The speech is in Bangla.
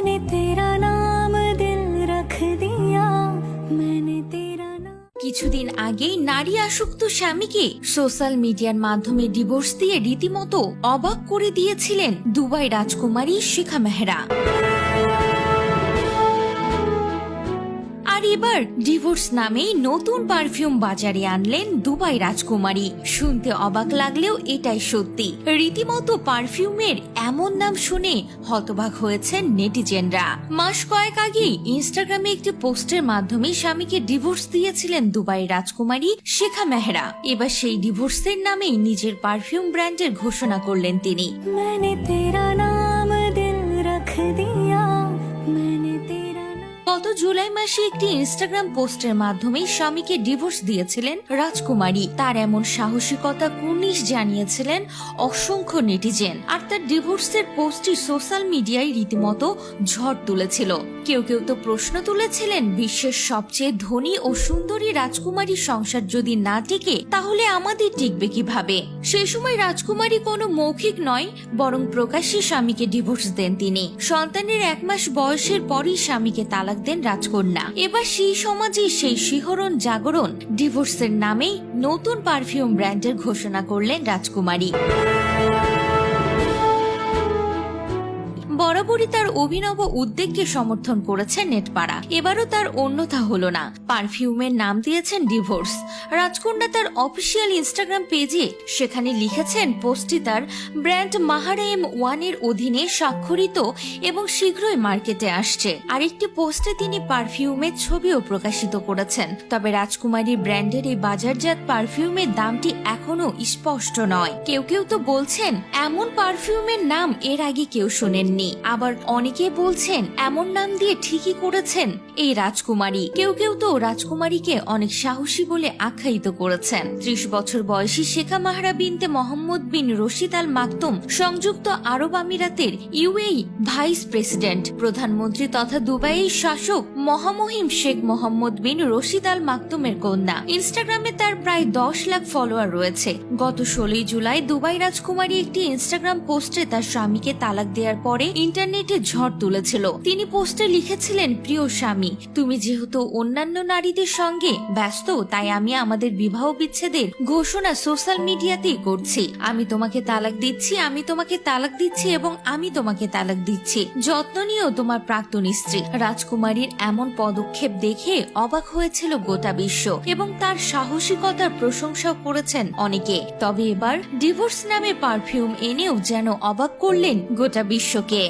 मैंने तेरा नाम दिल रख दिया मैंने तेरा नाम কিছুদিন আগেই নারী আসক্ত স্বামীকে সোশ্যাল মিডিয়ার মাধ্যমে ডিভোর্স দিয়ে রীতিমতো অবাক করে দিয়েছিলেন দুবাই রাজকুমারী শিখা মেহরা আর এবার ডিভোর্স নামে নতুন পারফিউম বাজারে আনলেন দুবাই রাজকুমারী। শুনতে অবাক লাগলেও এটাই সত্যি। রীতিমতো পারফিউমের এমন নাম শুনে হতবাক হয়েছেন নেটিজেনরা। মাস কয়েক আগে ইনস্টাগ্রামে একটি পোস্টের মাধ্যমে স্বামীকে ডিভোর্স দিয়েছিলেন দুবাই রাজকুমারী শেখা মেহরা। এবার সেই ডিভোর্সের নামেই নিজের পারফিউম ব্র্যান্ডের ঘোষণা করলেন তিনি। মানে তেরা গত জুলাই মাসে একটি ইনস্টাগ্রাম পোস্টের মাধ্যমে স্বামীকে ডিভোর্স দিয়েছিলেন রাজকুমারী। তার এমন সাহসিকতা কুর্নিশ জানিয়েছিলেন অসংখ্য নেটিজেন। আর তার ডিভোর্সের পোস্টটি সোশ্যাল মিডিয়ায় রীতিমতো ঝড় তুলেছিল। কেউ কেউ তো প্রশ্ন তুলেছিলেন, বিশ্বের সবচেয়ে ধনী ও সুন্দরী রাজকুমারীর সংসার যদি না টিকে, তাহলে আমাদের টিকবে কীভাবে? সেই সময় রাজকুমারী কোনো মৌখিক নয়, বরং প্রকাশ্যে স্বামীকে ডিভোর্স দেন তিনি। সন্তানের এক মাস বয়সের পরই স্বামীকে তালাক দেন রাজকন্যা। এবার সেই সমাজে সেই শিহরণ জাগরণ ডিভোর্সের নামেই নতুন পারফিউম ব্র্যান্ডের ঘোষণা করলেন রাজকুমারী। বরাবরই তার অভিনব উদ্যোগকে সমর্থন করেছে নেটপাড়া। এবারও তার অন্যথা হলো না। পারফিউমের নাম দিয়েছেন ডিভোর্স। রাজকন্যা তার অফিসিয়াল ইনস্টাগ্রাম পেজে সেখানে লিখেছেন পোস্টটি তার ব্র্যান্ড মাহারেম ওয়ানের অধীনে স্বাক্ষরিত এবং শীঘ্রই মার্কেটে আসছে। আরেকটি পোস্টে তিনি পারফিউমের ছবিও প্রকাশিত করেছেন। তবে রাজকুমারী ব্র্যান্ডের এই বাজারজাত পারফিউমের দামটি এখনও স্পষ্ট নয়। কেউ কেউ তো বলছেন, এমন পারফিউমের নাম এর আগে কেউ শোনেননি। আবার অনেকে বলছেন, এমন নাম দিয়ে ঠিকই করেছেন। এই রাজকুমারী, কেউ কেউ তো রাজকুমারীকে অনেক সাহসী বলে আখ্যায়িত করেছেন। ত্রিশ বছর বয়সী শেখা মাহরা বিনতে মোহাম্মদ বিন রশিদ আল মাকতুম সংযুক্ত আরব আমিরাতের ইউএই ভাইস প্রেসিডেন্ট, প্রধানমন্ত্রী তথা দুবাইয়ের শাসক মহামহিম শেখ মোহাম্মদ বিন রশিদ আল মাকতুমের কন্যা। ইনস্টাগ্রামে তার প্রায় দশ লাখ ফলোয়ার রয়েছে। গত ষোলোই জুলাই দুবাই রাজকুমারী একটি ইনস্টাগ্রাম পোস্টে তার স্বামীকে তালাক দেওয়ার পরে ইন্টারনেটে ঝড় তুলেছিল। তিনি পোস্টে লিখেছিলেন, প্রিয় স্বামী, তুমি যেহেতু অন্যান্য নারীদের সঙ্গে ব্যস্ত, তাই আমি আমাদের বিবাহ বিচ্ছেদের ঘোষণা সোশ্যাল মিডিয়াতেই করছি। আমি তোমাকে তালাক দিচ্ছি, আমি তোমাকে তালাক দিচ্ছি এবং আমি তোমাকে তালাক দিচ্ছি। যত্ন নিয়েও তোমার প্রাক্তন স্ত্রী রাজকুমারীর এমন পদক্ষেপ দেখে অবাক হয়েছিল গোটা বিশ্ব এবং তার সাহসিকতার প্রশংসাও করেছেন অনেকে। তবে এবার ডিভোর্স নামে পারফিউম এনেও যেন অবাক করলেন গোটা বিশ্বকে।